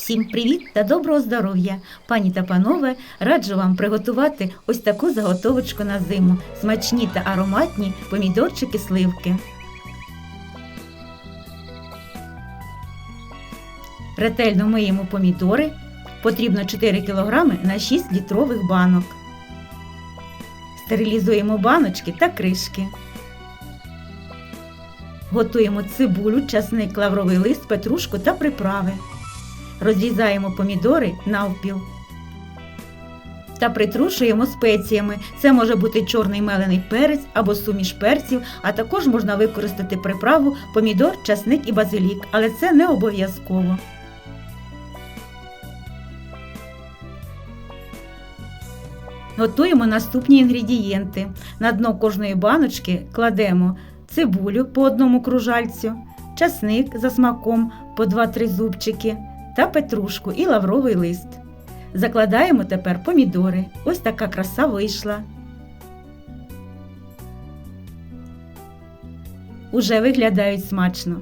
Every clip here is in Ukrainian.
Всім привіт та доброго здоров'я! Пані та панове, раджу вам приготувати ось таку заготовочку на зиму. Смачні та ароматні помідорчики сливки. Ретельно миємо помідори. Потрібно 4 кг на 6 літрових банок. Стерилізуємо баночки та кришки. Готуємо цибулю, часник, лавровий лист, петрушку та приправи. Розрізаємо помідори навпіл. Та притрушуємо спеціями. Це може бути чорний мелений перець або суміш перців, а також можна використати приправу помідор, часник і базилік, але це не обов'язково. Готуємо наступні інгредієнти. На дно кожної баночки кладемо цибулю по одному кружальцю, часник за смаком по 2-3 зубчики та петрушку і лавровий лист. Закладаємо тепер помідори. Ось така краса вийшла. Уже виглядають смачно.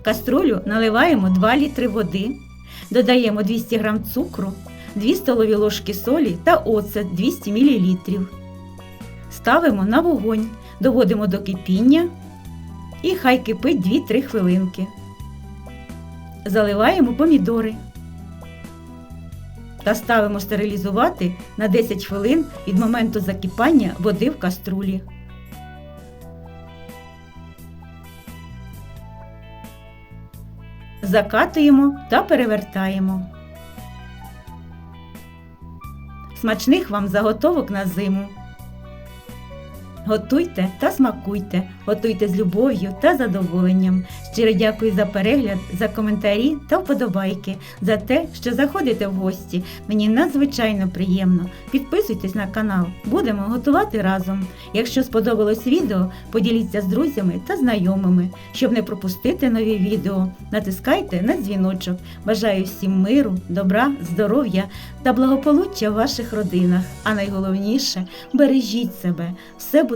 В каструлю наливаємо 2 літри води, додаємо 200 г цукру, 2 столові ложки солі та оцет 200 мл. Ставимо на вогонь, доводимо до кипіння і хай кипить 2-3 хвилинки. Заливаємо помідори та ставимо стерилізувати на 10 хвилин від моменту закипання води в каструлі. Закатуємо та перевертаємо. Смачних вам заготовок на зиму. Готуйте та смакуйте, готуйте з любов'ю та задоволенням. Щиро дякую за перегляд, за коментарі та вподобайки, за те, що заходите в гості. Мені надзвичайно приємно. Підписуйтесь на канал, будемо готувати разом. Якщо сподобалось відео, поділіться з друзями та знайомими. Щоб не пропустити нові відео, натискайте на дзвіночок. Бажаю всім миру, добра, здоров'я та благополуччя в ваших родинах. А найголовніше бережіть себе. Все буде